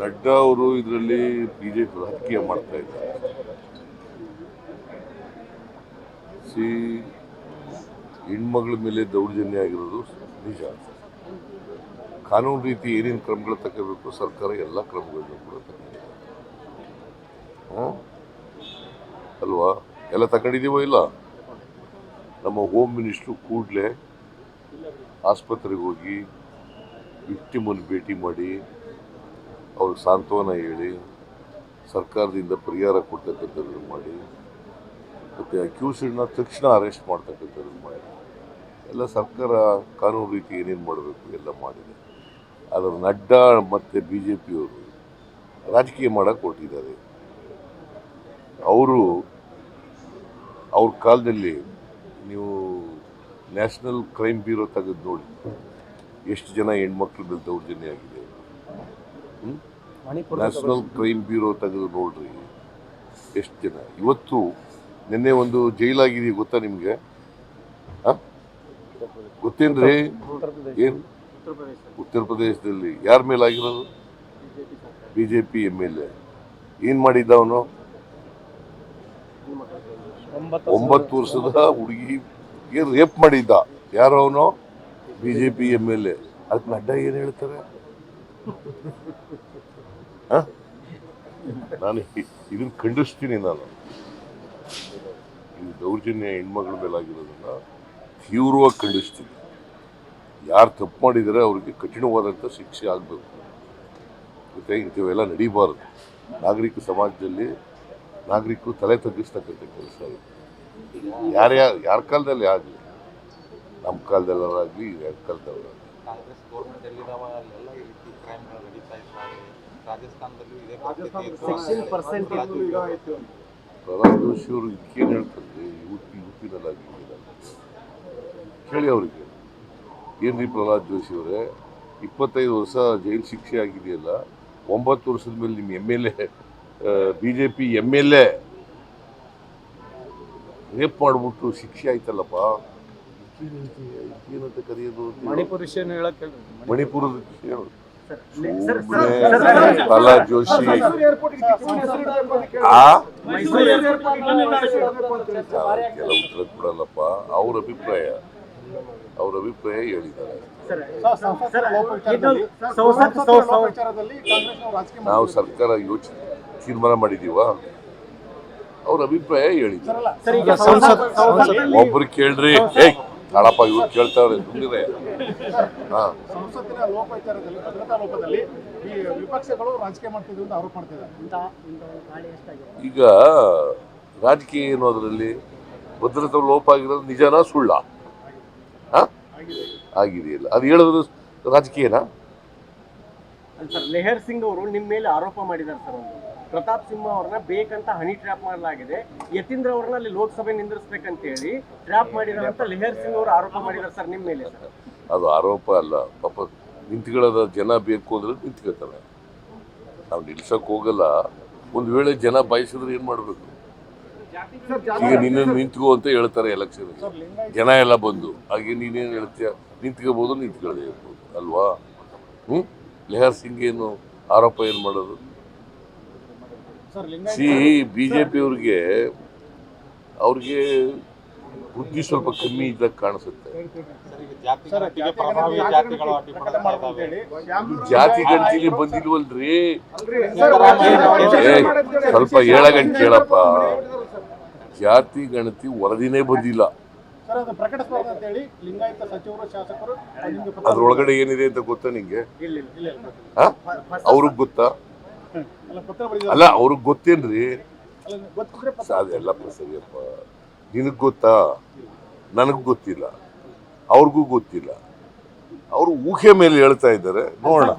ನಡ್ಡಾ ಅವರು ಇದರಲ್ಲಿ ಬಿಜೆಪಿ ರಾಜಕೀಯ ಮಾಡ್ತಾ ಇದ್ದಾರೆ. ಸಿ, ಹೆಣ್ಮಗಳ ಮೇಲೆ ದೌರ್ಜನ್ಯ ಆಗಿರೋದು ನಿಜ. ಕಾನೂನು ರೀತಿ ಏನೇನು ಕ್ರಮಗಳು ತಗೋಬೇಕು, ಸರ್ಕಾರ ಎಲ್ಲ ಕ್ರಮಗಳನ್ನು ಕೂಡ ತಗೊಂಡಿದೆ. ಅಲ್ವಾ? ಎಲ್ಲ ತಗೊಂಡಿದ್ದೀವೋ ಇಲ್ಲ? ನಮ್ಮ ಹೋಮ್ ಮಿನಿಸ್ಟ್ರು ಕೂಡಲೇ ಆಸ್ಪತ್ರೆಗೆ ಹೋಗಿ ವಿಕ್ಟಿಮನ್ನು ಭೇಟಿ ಮಾಡಿ ಅವ್ರಿಗೆ ಸಾಂತ್ವನ ಹೇಳಿ, ಸರ್ಕಾರದಿಂದ ಪರಿಹಾರ ಕೊಡ್ತಕ್ಕಂಥದ್ದು ಮಾಡಿ, ಮತ್ತು ಅಕ್ಯೂಸ್ಡ್ನ ತಕ್ಷಣ ಅರೆಸ್ಟ್ ಮಾಡ್ತಕ್ಕಂಥದ್ದು ಮಾಡಿ. ಎಲ್ಲ ಸರ್ಕಾರ ಕಾನೂನು ರೀತಿ ಏನೇನು ಮಾಡಬೇಕು ಎಲ್ಲ ಮಾಡಿದೆ. ಅದರ ನಡ್ಡಾ ಮತ್ತು ಬಿ ಜೆ ಪಿಯವರು ರಾಜಕೀಯ ಮಾಡೋಕ್ಕೆ ಕೊಟ್ಟಿದ್ದಾರೆ ಅವರು, ಅವ್ರ ಕಾಲದಲ್ಲಿ ನೀವು ನ್ಯಾಷನಲ್ ಕ್ರೈಮ್ ಬ್ಯೂರೋ ತೆಗೆದು ನೋಡಿ. ಎಷ್ಟು ಜನ ಹೆಣ್ಮಕ್ಳ ಮೇಲೆ ದೌರ್ಜನ್ಯ ಆಗಿದೆ? ನ್ಯಾಷನಲ್ ಕ್ರೈಮ್ ಬ್ಯೂರೋ ತೆಗೆದು ನೋಡ್ರಿ. ಎಷ್ಟು ಜನ. ಇವತ್ತು ನಿನ್ನೆ ಒಂದು ಜೈಲಾಗಿದೆ ಗೊತ್ತಾ ನಿಮಗೆ? ಗೊತ್ತೇನ್ರಿ? ಏನು? ಉತ್ತರ ಪ್ರದೇಶದಲ್ಲಿ ಯಾರ ಮೇಲೆ ಆಗಿರೋದು? B J P M L A. ಏನು ಮಾಡಿದ್ದ ಅವನು? ಒಂಬತ್ತು ವರ್ಷದ ಹುಡುಗಿ ಏನು ರೇಪ್ ಮಾಡಿದ್ದ? ಯಾರು ಅವನು? B J P M L A. ಅದಕ್ಕೆ ನಡ್ಡಾ ಏನು ಹೇಳ್ತಾರೆ? ನಾನು ಇದನ್ನು ಖಂಡಿಸ್ತೀನಿ ನಾನು. ಈ ದೌರ್ಜನ್ಯ ಹೆಣ್ಮಗಳ ಮೇಲೆ ಆಗಿರೋದನ್ನ ತೀವ್ರವಾಗಿ ಖಂಡಿಸ್ತೀನಿ. ಯಾರು ತಪ್ಪು ಮಾಡಿದರೆ ಅವರಿಗೆ ಕಠಿಣವಾದಂಥ ಶಿಕ್ಷೆ ಆಗಬೇಕು. ಮತ್ತೆ ಇಂಥವೆಲ್ಲ ನಡೀಬಾರದು. ನಾಗರಿಕ ಸಮಾಜದಲ್ಲಿ ನಾಗರಿಕರು ತಲೆ ತಗ್ಗಿಸ್ತಕ್ಕಂಥ ಕೆಲಸ ಇದೆ. ಯಾರ್ಯಾರು ಯಾರ ಕಾಲದಲ್ಲಿ ಆಗಲಿ. ನಮ್ಮ ಕಾಲದಲ್ಲಾಗಲಿ ಯಾರ ಕಾಲದಲ್ಲಾಗಲಿ ಕಾಂಗ್ರೆಸ್ ಗೌರ್ಮೆಂಟ್ ಎಲ್ಲಿದಾವ? ಅಲ್ಲೆಲ್ಲ ಈ ರೀತಿ ಕ್ರೈಮ್ಗಳು ನಡೀತಾ ಇದ್ದಾವೆ ರಾಜಸ್ಥಾನದಲ್ಲೂ ಇದೇ ಪ್ರಹ್ಲಾದ್ ಜೋಶಿ ಅವರು ಇದಕ್ಕೇನು ಹೇಳ್ತಾರೆ? ಯು ಪಿ ಕೇಳಿ ಅವರಿಗೆ. ಏನ್ರಿ ಪ್ರಹ್ಲಾದ್ ಜೋಶಿ ಅವರೇ? ಇಪ್ಪತ್ತೈದು ವರ್ಷ ಜೈಲು ಶಿಕ್ಷೆ ಆಗಿದೆಯಲ್ಲ? ಒಂಬತ್ತು ವರ್ಷದ ಮೇಲೆ ನಿಮ್ಮ M L A B J P M L A. Rape ಮಾಡಿಬಿಟ್ಟು ಶಿಕ್ಷೆ ಆಯ್ತಲ್ಲಪ್ಪ? ಏನಂತ ಕರೆಯೋದು ಮಣಿಪುರ ವಿಷಯ ಹೇಳಕ್ ಮಣಿಪುರದ ಪ್ರಹ್ಲಾದ್ ಜೋಶಿ ಆ ಉತ್ತರ ಕೊಡಲ್ಲಪ್ಪ ಅವ್ರ ಅಭಿಪ್ರಾಯ ಅವ್ರ ಅಭಿಪ್ರಾಯ ಹೇಳಿದ್ದಾರೆ ನಾವು ಸರ್ಕಾರ ಯೋಚನೆ ತೀರ್ಮಾನ ಮಾಡಿದೀವ? ಅವ್ರ ಅಭಿಪ್ರಾಯ ಹೇಳಿದ್ದಾರೆ ಒಬ್ರು ಕೇಳ್ರಿ ಏಯ್ ನಾಳಪ್ಪ ಇವ್ರು ಕೇಳ್ತಾವ್ರೆ ತುಂಬಿದೆ. ಹಾ. ಸಂಸತ್ತಿನ ಲೋಪವಿಚಾರದಲ್ಲಿ ಭದ್ರತಾ ಲೋಪದಲ್ಲಿ ಈ ವಿಪಕ್ಷಗಳು ರಾಜಕೀಯ ಮಾಡ್ತಿದ್ರು ಅಂತ ಆರೋಪ ಮಾಡ್ತಿದ್ದಾರೆ. ಈಗ ರಾಜಕೀಯ ಏನು ಅದರಲ್ಲಿ ಭದ್ರತಾ ಲೋಪ ಆಗಿರೋದು ನಿಜನಾ ಸುಳ್ಳ? ಹಾ? ಆಗಿದೆಯಲ್ಲ. ಅದು ಹೇಳೋದು ರಾಜಕೀಯನಾ? ಸರ್ ಲೆಹರ್ ಸಿಂಗ್ ಅವರು ನಿಮ್ಮ ಮೇಲೆ ಆರೋಪ ಮಾಡಿದ್ದಾರೆ ಸರ್ ಒಂದು. ಪ್ರತಾಪ್ ಸಿಂಹ ಅವ್ರನ್ನ ಬೇಕಂತ ಹನಿ ಟ್ರ್ಯಾಪ್ ಮಾಡಲಾಗಿದೆ. ಯತೀಂದ್ರ ಅವ್ರನ್ನ ಅಲ್ಲಿ ಲೋಕಸಭೆ ನಿಂದಿರಿಸ್ಬೇಕಂತ ಹೇಳಿ ಟ್ರ್ಯಾಪ್ ಮಾಡಿದಾರೆ ಅಂತ ಲೆಹರ್ ಸಿಂಗ್ ಅವರು ಆರೋಪ ಮಾಡಿದ್ದಾರೆ ಸರ್ ನಿಮ್ಮ ಮೇಲೆ ಸರ್. ಅದು ಆರೋಪ ಅಲ್ಲ ಪಾಪ ನಿಂತ್ಕೊಳ್ಳೋದ ಜನ ಬೇಕು ಅಂದ್ರೆ ನಿಂತ್ಕೊಳ್ತಾರೆ. ನಾವು ನಿಲ್ಸಕ್ ಹೋಗಲ್ಲ ಒಂದು ವೇಳೆ ಜನ ಬಯಸಿದ್ರೆ ಏನ್ ಮಾಡ್ಬೇಕು? ಈಗ ನಿನ್ನ ನಿಂತ್ಕೋ ಅಂತ ಹೇಳ್ತಾರೆ ಎಲೆಕ್ಷನ್ ಜನ ಎಲ್ಲ ಬಂದು ಹಾಗೆ ನೀನೇನು ಹೇಳ್ತೀಯ? ನಿಂತ್ಕೋಬಹುದು ನಿಂತ್ಕೊಳ್ಳದೆ ಇರ್ಬೋದು ಅಲ್ವಾ? ಹ್ಮ್? ಲೆಹರ್ ಸಿಂಗ್ ಏನು ಆರೋಪ ಏನು ಮಾಡೋದು? ಸಿ ಬಿ ಜೆ ಪಿ ಅವ್ರಿಗೆ ಅವ್ರಿಗೆ ಬುದ್ಧಿ ಸ್ವಲ್ಪ ಕಮ್ಮಿ ಇದ್ದಾಗ ಕಾಣಿಸುತ್ತೆ. ಸರ್, ಈಗ ಜಾತಿ ಗಂಟಿಗೆ ಬಂದಿಲ್ವಲ್ರಿ? ಸ್ವಲ್ಪ ಹೇಳಗಂಟ್ ಕೇಳಪ್ಪ. ಜಾತಿ ಗಣತಿ ವರದಿನೇ ಬಂದಿಲ್ಲ. ಸರ್ ಅದು ಪ್ರಕಟಿಸಬಾರ್ದು ಅಂತ ಹೇಳಿ ಲಿಂಗಾಯತ ಸಚಿವರು ಶಾಸಕರು ನಿಮ್ಗೆ ಪತ್ರ ಅದ್ರೊಳಗಡೆ ಏನಿದೆ ಅಂತ ಗೊತ್ತಾ ನಿಂಗೆ? ಇಲ್ಲ ಇಲ್ಲ. ಹಾ? ಅವ್ರಿಗೆ ಗೊತ್ತಾ? ಅಲ್ಲ, ಅವ್ರಿಗೆ ಗೊತ್ತೇನ್ರಿ? ಅದೆಲ್ಲ ಸರಿಯಪ್ಪ. ನಿನಗ್ ಗೊತ್ತಾ? ನನಗೆ ಗೊತ್ತಿಲ್ಲ. ಅವ್ರಿಗೂ ಗೊತ್ತಿಲ್ಲ. ಅವರು ಊಹೆ ಮೇಲೆ ಹೇಳ್ತಾ ಇದ್ದಾರೆ. ನೋಡೋಣ.